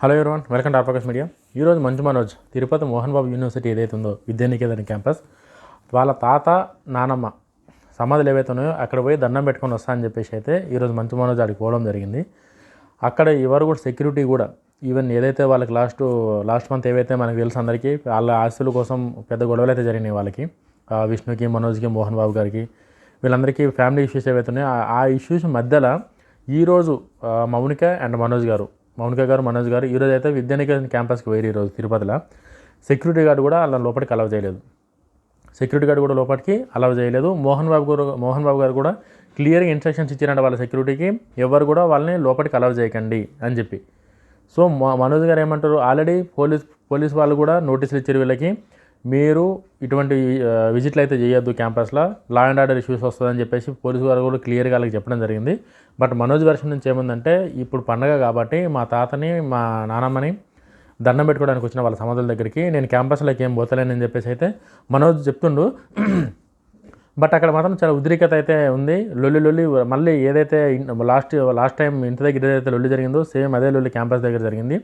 Hello everyone welcome to ఆర్పకస్ media ఈరోజు Manchu Manoj Tirupati Mohan Babu university ఏదైతే ఉందో విద్యానికేతన్ క్యాంపస్ వాళ్ళ తాత నానమ్మ సమాధులు ఏవైతే ఉన్నాయో అక్కడ పోయి దండం పెట్టుకొని వస్తా అని చెప్పేసి అయితే ఈరోజు మంచు మనోజ్ ఆడికి పోవడం జరిగింది. అక్కడ ఎవరు కూడా సెక్యూరిటీ కూడా ఈవెన్ ఏదైతే వాళ్ళకి లాస్ట్ లాస్ట్ మంత్ ఏవైతే మనకు తెలుసు అందరికీ వాళ్ళ ఆస్తుల కోసం పెద్ద గొడవలు అయితే జరిగినాయి వాళ్ళకి విష్ణుకి మనోజ్కి మోహన్ బాబు గారికి వీళ్ళందరికీ ఫ్యామిలీ ఇష్యూస్ ఏవైతే ఉన్నాయో ఆ- ఇష్యూస్ మధ్యలో ఈరోజు మౌనిక అండ్ మనోజ్ గారు మౌనిక గారు మనోజ్ గారు ఈరోజు అయితే విద్యానికేతన్ క్యాంపస్కి వేరు ఈరోజు తిరుపతిలో. సెక్యూరిటీ గార్డు కూడా వాళ్ళ లోపలికి అలౌ చేయలేదు. సెక్యూరిటీ గార్డు కూడా లోపలికి అలౌ చేయలేదు. మోహన్ బాబు గారు మోహన్ బాబు గారు కూడా క్లియర్గా ఇన్స్ట్రక్షన్స్ ఇచ్చారంట వాళ్ళ సెక్యూరిటీకి. ఎవరు కూడా వాళ్ళని లోపలికి అలౌ చేయకండి అని చెప్పి. సో మా మనోజ్ గారు ఏమంటారు? ఆల్రెడీ పోలీస్ పోలీస్ వాళ్ళు కూడా నోటీసులు ఇచ్చారు వీళ్ళకి. మీరు ఇటువంటి విజిట్లు అయితే చేయొద్దు క్యాంపస్లో. లా అండ్ ఆర్డర్ ఇష్యూస్ వస్తుందని చెప్పేసి పోలీసు వారు కూడా క్లియర్గా వాళ్ళకి చెప్పడం జరిగింది. బట్ మనోజ్ వెర్షన్ నుంచి ఏముందంటే ఇప్పుడు పండగ కాబట్టి మా తాతని మా నానమ్మని దండం పెట్టుకోవడానికి వచ్చిన వాళ్ళ సమాధుల దగ్గరికి నేను క్యాంపస్లోకి ఏం పోతలేనని చెప్పేసి అయితే మనోజ్ చెప్తుండు. బట్ అక్కడ మాత్రం చాలా ఉద్రికత అయితే ఉంది. లొల్లి లొల్లి మళ్ళీ ఏదైతే లాస్ట్ లాస్ట్ టైం ఇంటి దగ్గర ఏదైతే లొల్లి జరిగిందో సేమ్ అదే లొల్లి క్యాంపస్ దగ్గర జరిగింది.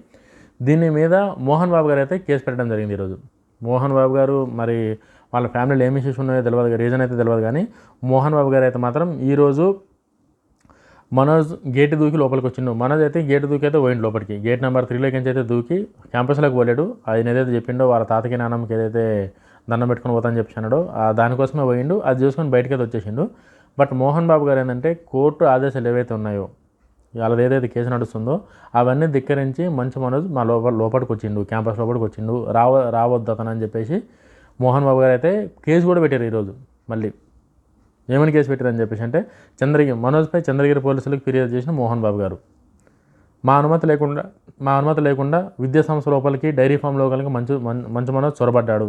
దీని మీద మోహన్ బాబు గారు అయితే కేసు పెట్టడం జరిగింది ఈరోజు. మోహన్ బాబు గారు మరి వాళ్ళ ఫ్యామిలీలో ఏమి ఇష్యూస్ ఉన్నాయో తెలియదు రీజన్ అయితే తెలియదు కానీ మోహన్ బాబు గారు అయితే మాత్రం ఈరోజు మనోజ్ గేట్ దూకి లోపలికి వచ్చిండు. మనోజ్ అయితే గేట్ దూకి అయితే పోయిండు లోపలికి. గేట్ నెంబర్ త్రీలోకి నుంచి అయితే దూకి క్యాంపస్లోకి పోలేడు. ఆయన ఏదైతే చెప్పిండో వాళ్ళ తాతకి నాన్నమ్మకి ఏదైతే దండం పెట్టుకుని పోతా అని అన్నాడో ఆ దానికోసమే పోయిండు. అది చూసుకొని బయటకి అయితే వచ్చేసిండు. బట్ మోహన్ బాబు గారు ఏంటంటే కోర్టు ఆదేశాలు ఏవైతే ఉన్నాయో వాళ్ళది ఏదైతే కేసు నడుస్తుందో అవన్నీ ధిక్కరించి మంచి మనోజ్ మా లోపల లోపలికి వచ్చిండు క్యాంపస్ లోపలికి వచ్చిండు రావ రావద్దు అతను అని చెప్పేసి మోహన్ బాబు గారు అయితే కేసు కూడా పెట్టారు ఈరోజు మళ్ళీ. ఏమని కేసు పెట్టారని చెప్పేసి అంటే చంద్రగిరి మనోజ్పై చంద్రగిరి పోలీసులకు ఫిర్యాదు చేసిన మోహన్ బాబు గారు. మా అనుమతి లేకుండా మా అనుమతి లేకుండా విద్యా సంస్థ లోపలికి డైరీ ఫామ్ లోపలికి మంచు మంచు మనోజ్ చొరబడ్డాడు.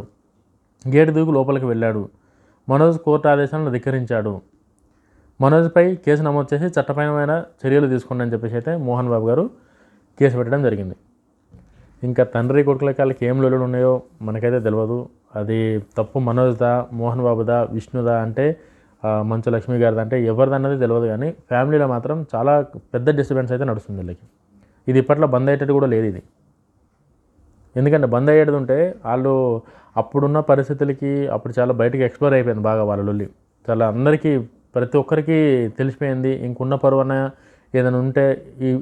గేటు దూకు లోపలికి వెళ్ళాడు. మనోజ్ కోర్టు ఆదేశాలను ధిక్కరించాడు. మనోజ్పై కేసు నమోదు చేసి చట్టపరమైన చర్యలు తీసుకోండి అని చెప్పేసి అయితే మోహన్ బాబు గారు కేసు పెట్టడం జరిగింది. ఇంకా తండ్రి కొడుకులకి వాళ్ళకి ఏం లొల్లులు ఉన్నాయో మనకైతే తెలియదు అది తప్పు మనోజ్దా మోహన్ బాబుదా విష్ణుదా అంటే మంచు లక్ష్మి గారిది అంటే ఎవరిది అన్నది తెలియదు కానీ ఫ్యామిలీలో మాత్రం చాలా పెద్ద డిస్టర్బెన్స్ అయితే నడుస్తుంది వీళ్ళకి. ఇది ఇప్పట్లో బంద్ అయ్యేటట్టు కూడా లేదు ఇది. ఎందుకంటే బంద్ అయ్యేది ఉంటే వాళ్ళు అప్పుడున్న పరిస్థితులకి అప్పుడు చాలా బయటకు ఎక్స్ప్లోర్ అయిపోయింది బాగా వాళ్ళ లొల్లి. చాలా అందరికీ ప్రతి ఒక్కరికి తెలిసిపోయింది. ఇంకున్న పరువు ఏదైనా ఉంటే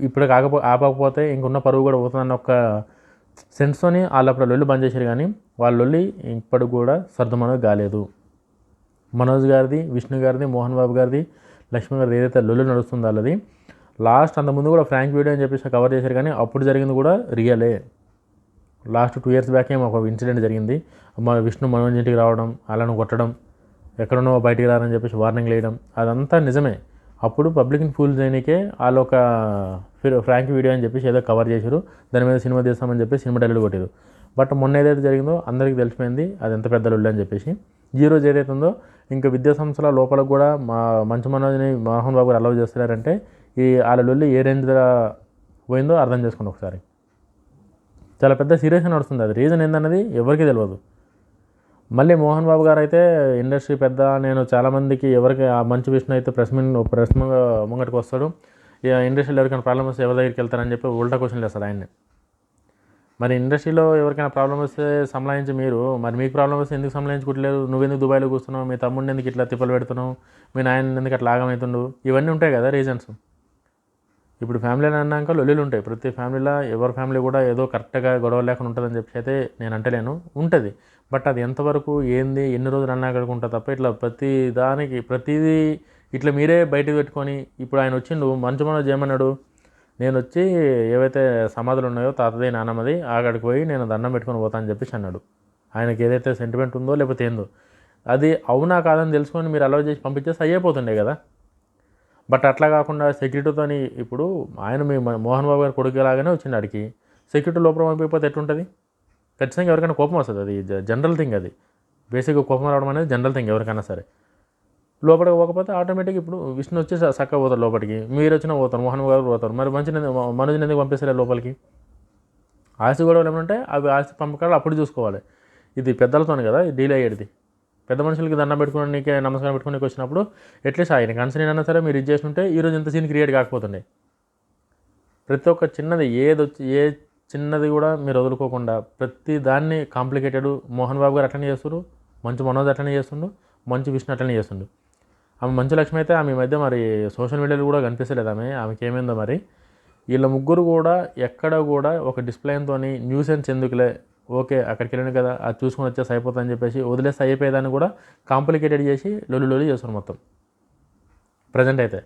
ఇప్పుడు కాకపో ఆపకపోతే ఇంకున్న పరువు కూడా పోతుందన్న ఒక సెన్స్తోని వాళ్ళు అప్పుడు లొల్లి బంద్ చేశారు కానీ వాళ్ళ లొల్లి ఇప్పటికి కూడా సర్దుమనో కాలేదు. మనోజ్ గారిది విష్ణు గారిది మోహన్ బాబు గారిది లక్ష్మి గారిది ఏదైతే లొల్లి నడుస్తుందో వాళ్ళది లాస్ట్ అంతకుముందు కూడా ఫ్రాంక్ వీడియో అని చెప్పేసి కవర్ చేశారు కానీ అప్పుడు జరిగింది కూడా రియలే. లాస్ట్ టూ ఇయర్స్ బ్యాక్ ఏమో ఒక ఇన్సిడెంట్ జరిగింది. మా విష్ణు మనోజ్ ఇంటికి రావడం వాళ్ళను కొట్టడం ఎక్కడున్నో బయటికి రారని చెప్పేసి వార్నింగ్ వేయడం అదంతా నిజమే. అప్పుడు పబ్లిక్ని ఫూల్ చేయడానికే వాళ్ళు ఒక ఫిర్- ఫ్రాంక్ వీడియో అని చెప్పేసి ఏదో కవర్ చేశారు దాని మీద సినిమా తీస్తామని చెప్పి సినిమా డైలాగ్ కొట్టారు బట్ మొన్న ఏదైతే జరిగిందో అందరికీ తెలిసిపోయింది అది ఎంత పెద్ద లొల్లు అని చెప్పేసి. ఈ రోజు ఏదైతే ఉందో ఇంకా విద్యా సంస్థల లోపల కూడా మా మంచు మనోజ్ని మోహన్ బాబు గారు అలౌ చేస్తున్నారంటే ఈ వాళ్ళ లొల్లి ఏ రేంజ్ పోయిందో అర్థం చేసుకోండి ఒకసారి. చాలా పెద్ద సీరియస్గా నడుస్తుంది అది. రీజన్ ఏందన్నది ఎవరికీ తెలియదు మళ్ళీ మోహన్ బాబు గారు అయితే ఇండస్ట్రీ పెద్ద నేను చాలామందికి ఎవరికి ఆ మంచి విషయం అయితే ప్రెస్ ప్రశ్న ప్రెస్ ముంగటికి వస్తాడు. ఇక ఇండస్ట్రీలో ఎవరికైనా ప్రాబ్లమ్ వస్తే ఎవరి దగ్గరికి వెళ్తారని చెప్పి ఉల్టా క్వశ్చన్లు వేస్తాడు ఆయన్ని. మరి ఇండస్ట్రీలో ఎవరికైనా ప్రాబ్లం వస్తే సంలాయించి మీరు. మరి మీకు ప్రాబ్లం వస్తే ఎందుకు సంలాయించుకోవట్లేదు నువ్వెందుకు దుబాయ్లో కూర్చున్నావు? మీ తమ్ముడిని ఎందుకు ఇట్లా తిప్పలు పెడుతున్నావు? మీ నాయన ఎందుకు అట్లా ఆగమవుతుండు ఇవన్నీ ఉంటాయి కదా రీజన్స్ ఇప్పుడు ఫ్యామిలీలో అన్నాక లొల్లులు ఉంటాయి. ప్రతి ఫ్యామిలీలో ఎవరి ఫ్యామిలీ కూడా ఏదో కరెక్ట్గా గొడవ లేకుండా ఉంటుందని చెప్పి అయితే నేను అంటలేను. ఉంటుంది. బట్ అది ఎంతవరకు ఏంది ఎన్ని రోజులు అన్నా ఉంటుంది తప్ప ఇట్లా ప్రతి దానికి ప్రతిదీ ఇట్లా మీరే బయటకు పెట్టుకొని ఇప్పుడు ఆయన వచ్చిండు మంచి మనో చేయమన్నాడు నేను వచ్చి ఏవైతే సమాధులు ఉన్నాయో తాతది నాన్నమ్మది ఆగడికి పోయి నేను దండం పెట్టుకొని పోతానని చెప్పేసి అన్నాడు. ఆయనకి ఏదైతే సెంటిమెంట్ ఉందో లేకపోతే ఏందో. అది అవునా కాదని తెలుసుకొని మీరు అలౌ చేసి పంపించేసి అయిపోతుండే కదా. బట్ అట్లా కాకుండా సెక్యూరిటీతోని ఇప్పుడు ఆయన మీ మోహన్ బాబు గారి కొడుకు లాగానే వచ్చింది ఆడికి. సెక్యూరిటీ లోపల పంపిపోతే ఎట్లుంటుంది? ఖచ్చితంగా ఎవరికైనా కోపం వస్తుంది అది. జనరల్ థింగ్ అది. బేసిక్గా కోపం రావడం అనేది జనరల్ థింగ్ ఎవరికైనా సరే. లోపలికి పోకపోతే ఆటోమేటిక్ ఇప్పుడు విష్ణు వచ్చి స- చక్కగా పోతారు లోపలికి. మీరు వచ్చినా పోతారు మోహన్ గారు పోతారు. మరి మంచి మనోజ్ని ఎందుకు పంపిస్తారు లోపలికి? ఆస్తి గొడవలు ఏమంటే అవి ఆస్తి పంపకాలు అప్పుడు చూసుకోవాలి. ఇది పెద్దలతోనే కదా డీల్ అయ్యేది. పెద్ద మనుషులకి దండం పెట్టుకోవడానికి నమస్కారం పెట్టుకుని వచ్చినప్పుడు ఎట్లీస్ట్ ఆయన కన్సర్న్ అయినా సరే మీరు ఇది చేస్తుంటే ఈరోజు ఇంత సీన్ క్రియేట్ కాకపోతుండే. ప్రతి ఒక్క చిన్నది ఏది వచ్చి ఏ చిన్నది కూడా మీరు వదులుకోకుండా ప్రతి దాన్ని కాంప్లికేటెడ్ మోహన్ బాబు గారు అట్లనే చేస్తుండు మంచు మనోజ్ అట్లనే చేస్తుండు మంచు విష్ణు అట్లనే చేస్తుండు ఆమె మంచు లక్ష్మి అయితే ఆమె ఈ మధ్య మరి సోషల్ మీడియాలో కూడా కనిపిస్తలేదు ఆమె ఆమెకి ఏమైందో మరి. వీళ్ళ ముగ్గురు కూడా ఎక్కడ కూడా ఒక డిస్ప్లేతో న్యూసెన్స్ ఎందుకులే ఓకే అక్కడికి వెళ్ళాను కదా అది చూసుకొని వచ్చేసి అయిపోతుందని చెప్పేసి వదిలేసి అయిపోయేదాన్ని కూడా కాంప్లికేటెడ్ చేసి లొల్లి లొల్లి చేస్తున్నారు మొత్తం. ప్రజెంట్ అయితే.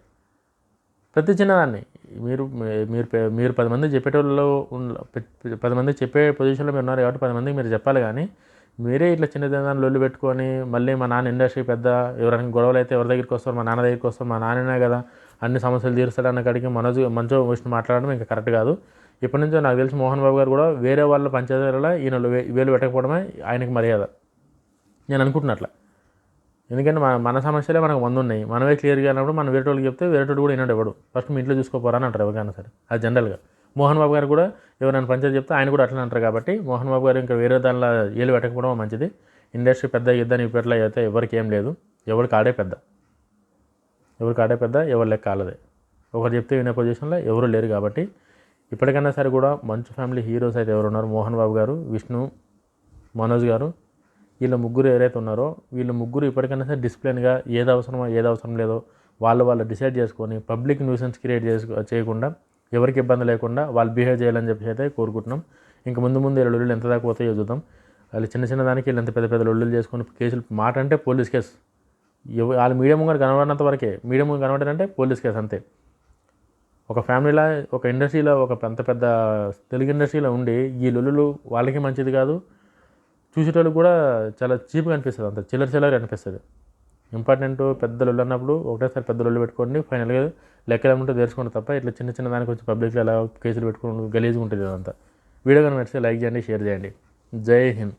ప్రతి చిన్నదాన్ని. మీరు మీరు మీరు పది మంది చెప్పేటోళ్ళు పది మంది చెప్పే పొజిషన్లో మీరు ఉన్నారు కాబట్టి పది మందికి మీరు చెప్పాలి కానీ మీరే ఇట్లా చిన్న చిన్న లొల్లు పెట్టుకొని మళ్ళీ మా నాన్న ఇండస్ట్రీ పెద్ద ఎవరైనా గొడవలు అయితే ఎవరి దగ్గరికి వస్తారు మా నాన్న దగ్గరికి వస్తారు మా నాన్ననే కదా అన్ని సమస్యలు తీరుస్తాడు అన్న కాడికి మనోజ్ మంచో విష్ణు మాట్లాడడం ఇంకా కరెక్ట్ కాదు. ఇప్పటి నుంచో నాకు తెలిసి మోహన్ బాబు గారు కూడా వేరే వాళ్ళ పంచాయతీలలో ఈయన వే- వేలు పెట్టకపోవడమే ఆయనకి మర్యాద. నేను అనుకుంటున్నట్ల. ఎందుకంటే మన మన సమస్యలే మనకు వంద ఉన్నాయి. మనమే క్లియర్గా అన్నప్పుడు మనం వేరే వాళ్ళకి చెప్తే వేరే కూడా వినడు ఎవడు. ఫస్ట్ మీ ఇంట్లో చూసుకోపోరా అని అంటారు ఎవరికైనా సరే. అది జనరల్గా మోహన్ బాబు గారు కూడా ఎవరైనా పంచాయతీ చెప్తే ఆయన కూడా అట్లనే అంటారు కాబట్టి మోహన్ బాబు గారు ఇంకా వేరే దానిలో ఏలు పెట్టకపోవడం మంచిది. ఇండస్ట్రీ పెద్ద యుద్ధాన్ని ఇప్పట్లో అయితే ఎవరికి ఏం లేదు. ఎవరికి ఆడే పెద్ద. ఎవరికి ఆడే పెద్ద ఎవరు లెక్క ఆలదే. ఒకరు చెప్తే వినే పొజిషన్లో ఎవరు లేరు కాబట్టి ఇప్పటికైనా సరే కూడా మంచు ఫ్యామిలీ హీరోస్ అయితే ఎవరు ఉన్నారు? మోహన్ బాబు గారు విష్ణు మనోజ్ గారు వీళ్ళ ముగ్గురు ఎవరైతే ఉన్నారో వీళ్ళ ముగ్గురు ఇప్పటికైనా సరే డిసిప్లిన్గా ఏది అవసరమో ఏది అవసరం లేదో వాళ్ళు వాళ్ళు డిసైడ్ చేసుకొని పబ్లిక్ న్యూసెన్స్ క్రియేట్ చేసుకో చేయకుండా ఎవరికి ఇబ్బంది లేకుండా వాళ్ళు బిహేవ్ చేయాలని చెప్పి అయితే కోరుకుంటున్నాం. ఇంక ముందు ముందు వీళ్ళ లొల్లులు ఎంత దాకా పోతాయో చూద్దాం. వాళ్ళు చిన్న చిన్న దానికి వీళ్ళు ఎంత పెద్ద పెద్ద లొల్లులు చేసుకొని కేసులు మాట అంటే పోలీస్ కేసు. వాళ్ళు మీడియం ముంగడు కనబడినంత వరకే మీడియం ముందు కనబడారంటే పోలీస్ కేసు అంతే. ఒక ఫ్యామిలీలో ఒక ఇండస్ట్రీలో ఒక పెద్ద పెద్ద తెలుగు ఇండస్ట్రీలో ఉండి ఈ లొల్లులు వాళ్ళకి మంచిది కాదు చూసేటోళ్ళు కూడా చాలా చీప్గా అనిపిస్తుంది. అంత చిల్లర చిల్లర అనిపిస్తుంది. ఇంపార్టెంట్ పెద్ద లొల్లు అన్నప్పుడు ఒకటేసారి పెద్ద లొల్లు పెట్టుకోండి ఫైనల్గా లెక్కలు ఏమంటే తెలుసుకోండి తప్ప ఇట్లా చిన్న చిన్న దానికి వచ్చి పబ్లిక్లో ఎలా కేసులు పెట్టుకోండి గలీజ్గా ఉంటుంది అదంతా వీడియో కనుక నచ్చితే లైక్ చేయండి షేర్ చేయండి. జై హింద్.